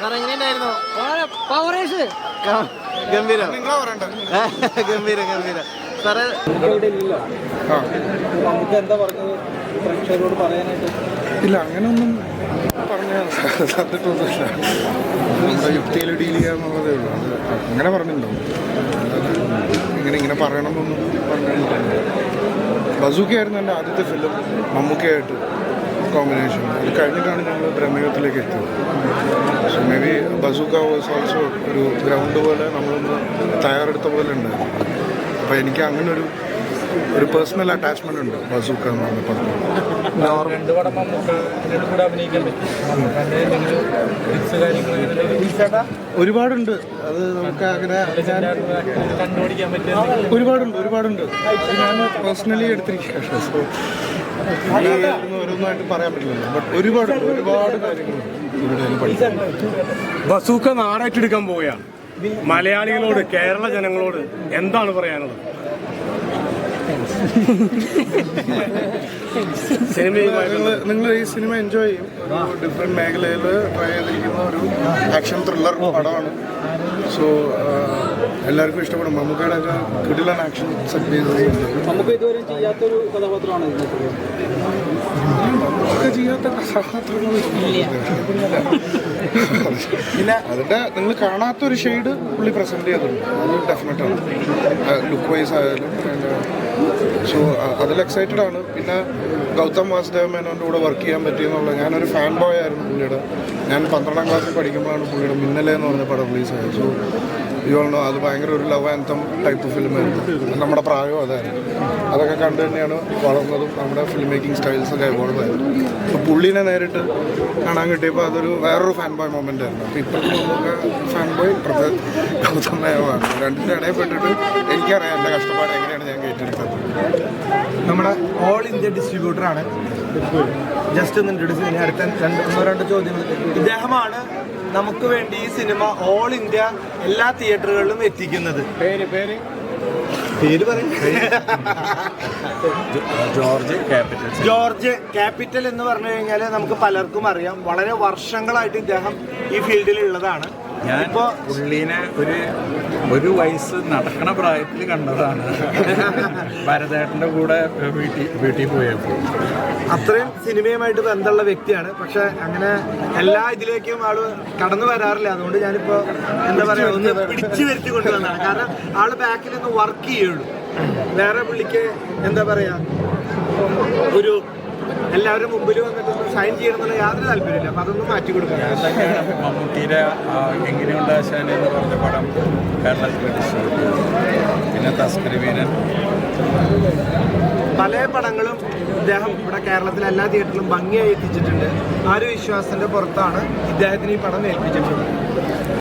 Sir എങ്ങനെയുണ്ടായിരുന്നു? പവറേഴ്സ് ക- ഗംഭീരം. ഗംഭീരം ഗംഭീരം. സാറ് നമുക്ക് എന്താ പറഞ്ഞത്? പ്രേക്ഷകരോട് പറയാനായിട്ട്. ഇല്ല അങ്ങനെയൊന്നും പറഞ്ഞാൽ തന്നിട്ടൊന്നുമില്ല. നമ്മുടെ യുക്തിയിൽ ഡീൽ ചെയ്യാന്നുള്ളതേ ഉള്ളൂ. അങ്ങനെ പറഞ്ഞിട്ടുണ്ടോ? ഇങ്ങനെ ഇങ്ങനെ പറയണമെന്നൊന്നും പറഞ്ഞിട്ടില്ല. ബസൂക്കയായിരുന്നു എന്റെ ആദ്യത്തെ ഫിലിം മമ്മൂക്കയായിട്ട് കോമ്പിനേഷൻ അത് കഴിഞ്ഞിട്ടാണ് ഞങ്ങൾ ബ്രഹ്മയുഗത്തിലേക്ക് എത്തിയത്. So maybe Bazooka was also ഒരു ഗ്രൗണ്ട് പോലെ നമ്മളൊന്ന് തയ്യാറെടുത്ത പോലെ ഉണ്ടായിരുന്നു. അപ്പോൾ എനിക്ക് അങ്ങനെ ഒരു ഒരു പേഴ്സണൽ അറ്റാച്ച്മെന്റ് ഉണ്ട് ബസൂക്ക എന്ന് പറഞ്ഞ പടം രണ്ട് പടം നമുക്ക് കൂടെ അഭിനയിക്കാൻ പറ്റും. ഒരുപാടുണ്ട്. അത് നമുക്ക് അങ്ങനെ കണ്ടുപിടിക്കാൻ ഒരുപാടുണ്ട് ഒരുപാടുണ്ട്. ഞാൻ പേഴ്സണലി എടുത്തിരിക്കുകയാണ് ഓരോന്നായിട്ട് പറയാൻ പറ്റില്ല ബട്ട് ഒരുപാട് ഒരുപാട് കാര്യങ്ങളുണ്ട് ബസൂക്ക നാടായിട്ടെടുക്കാൻ പോവുകയാണ് മലയാളികളോട് കേരള ജനങ്ങളോട് എന്താണ് പറയാനുള്ളത്? നിങ്ങൾ നിങ്ങൾ ഈ സിനിമ എൻജോയ് ചെയ്യും. ഡിഫറെന്റ് മേഖലയിൽ ട്രൈ ചെയ്തിരിക്കുന്ന ഒരു ആക്ഷൻ ത്രില്ലർ പടമാണ്. സോ എല്ലാവർക്കും ഇഷ്ടപ്പെടും. മമ്മൂക്കയുടെ ഒക്കെ കിടിലൻ ആക്ഷൻ സെറ്റ് ചെയ്തിട്ടുണ്ട് നമുക്ക് ഇതുവരെ ചെയ്യാത്തൊരു കഥാപാത്രമാണ് ഇതിനകത്ത്? ഒക്കെ ചെയ്യാത്ത കഥാപാത്രങ്ങൾ പിന്നെ അതിന്റെ നിങ്ങൾ കാണാത്ത ഒരു ഷെയ്ഡ് പുള്ളി പ്രസന്റ് ചെയ്തിട്ടുണ്ട്. അത് ഡെഫിനറ്റ് ആണ്. ലുക്ക് വൈസ് ആയാലും സോ അതിൽ എക്സൈറ്റഡ് ആണ്. പിന്നെ ഗൗതം വാസുദേവ മേനോന്റെ കൂടെ വർക്ക് ചെയ്യാൻ പറ്റിയെന്നുള്ളത്. ഞാനൊരു ഫാൻ ബോയ് ആയിരുന്നു പുള്ളിയുടെ. ഞാൻ പന്ത്രണ്ടാം ക്ലാസ്സിൽ പഠിക്കുമ്പോഴാണ് പുള്ളിയുടെ മിന്നലെ എന്ന് പറഞ്ഞ പടം റിലീസ് ആയത്. സോ ഇയാളോ അത് ഭയങ്കര ഒരു ലവ് ആൻതം ടൈപ്പ് ഫിലിമായിരുന്നു നമ്മുടെ പ്രായവും അതായിരുന്നു. അതൊക്കെ കണ്ടു തന്നെയാണ് വളർന്നതും നമ്മുടെ ഫിലിം മേക്കിംഗ് സ്റ്റൈൽസ് ഒക്കെ എവോൾവ് ആയിരുന്നു അപ്പോൾ പുള്ളീനെ നേരിട്ട് കാണാൻ കിട്ടിയപ്പോൾ അതൊരു വേറൊരു ഫാൻ ബോയ് മൊമെന്റ് ആയിരുന്നു. അപ്പോൾ ഇപ്പോഴത്തെ നമുക്ക് ഫാൻ ബോയ് ഇപ്പോഴത്തെ ഗൗതം നയമാണ് രണ്ടിന്റെ ഇടയിൽ പെട്ടിട്ട് എനിക്കറിയാം എന്റെ കഷ്ടപ്പാട് എങ്ങനെയാണ് ഞാൻ കയറ്റിയെടുത്തത്. നമ്മുടെ ഓൾ ഇന്ത്യ ഡിസ്ട്രിബ്യൂട്ടറാണ്. ജസ്റ്റ് ഒന്ന് ഇൻട്രൊഡ്യൂസ് ചെയ്യുന്നത് അടുത്ത രണ്ട് ഒന്നോ രണ്ട് ചോദ്യങ്ങൾ ഇദ്ദേഹമാണ് നമുക്ക് വേണ്ടി ഈ സിനിമ ഓൾ ഇന്ത്യ എല്ലാ തിയേറ്ററുകളിലും എത്തിക്കുന്നത്. പേര് പേര്? പേര് പറയും. George capital. ജോർജ് ക്യാപിറ്റൽ എന്ന് പറഞ്ഞു കഴിഞ്ഞാൽ നമുക്ക് പലർക്കും അറിയാം. വളരെ വർഷങ്ങളായിട്ട് ഇദ്ദേഹം ഈ ഫീൽഡിൽ ഞാൻ ഇപ്പോ പുള്ളീനെ ഒരു ഒരു വയസ്സ് നടക്കണ പ്രായത്തിൽ കണ്ടതാണ്. ഭരതേട്ടന്റെ കൂടെ വീട്ടിൽ വീട്ടിൽ പോയപ്പോൾ അത്രയും സിനിമയുമായിട്ട് ബന്ധമുള്ള വ്യക്തിയാണ്. പക്ഷെ അങ്ങനെ എല്ലാ ഇതിലേക്കും ആൾ കടന്നു വരാറില്ല. അതുകൊണ്ട് ഞാനിപ്പോ എന്താ പറയാ ഒന്ന് പിടിച്ചു വരുത്തി കൊണ്ടുവന്നതാണ്. കാരണം ആൾ ബാക്കിൽ നിന്ന് വർക്ക് ചെയ്യുള്ളൂ. വേറെ പുള്ളിക്ക് എന്താ പറയാ ഒരു എല്ലാവരും മുമ്പിൽ വന്നിട്ട് സൈൻ ചെയ്യണം എന്നുള്ള യാതൊരു താല്പര്യമില്ല. അപ്പൊ അതൊന്നും മാറ്റി കൊടുക്കണം. മമ്മൂട്ടിയുടെ എങ്ങനെയുണ്ട് ആശാന എന്ന് പറഞ്ഞ പടം കേരളത്തിൽ പിന്നെ തസ്കരി വീരൻ. പല പടങ്ങളും ഇദ്ദേഹം ഇവിടെ കേരളത്തിലെ എല്ലാ തിയേറ്ററിലും ഭംഗിയായി എത്തിച്ചിട്ടുണ്ട്. ആ ഒരു വിശ്വാസത്തിന്റെ പുറത്താണ് ഇദ്ദേഹത്തിന് ഈ പടം ഏൽപ്പിച്ചിട്ടുള്ളത്.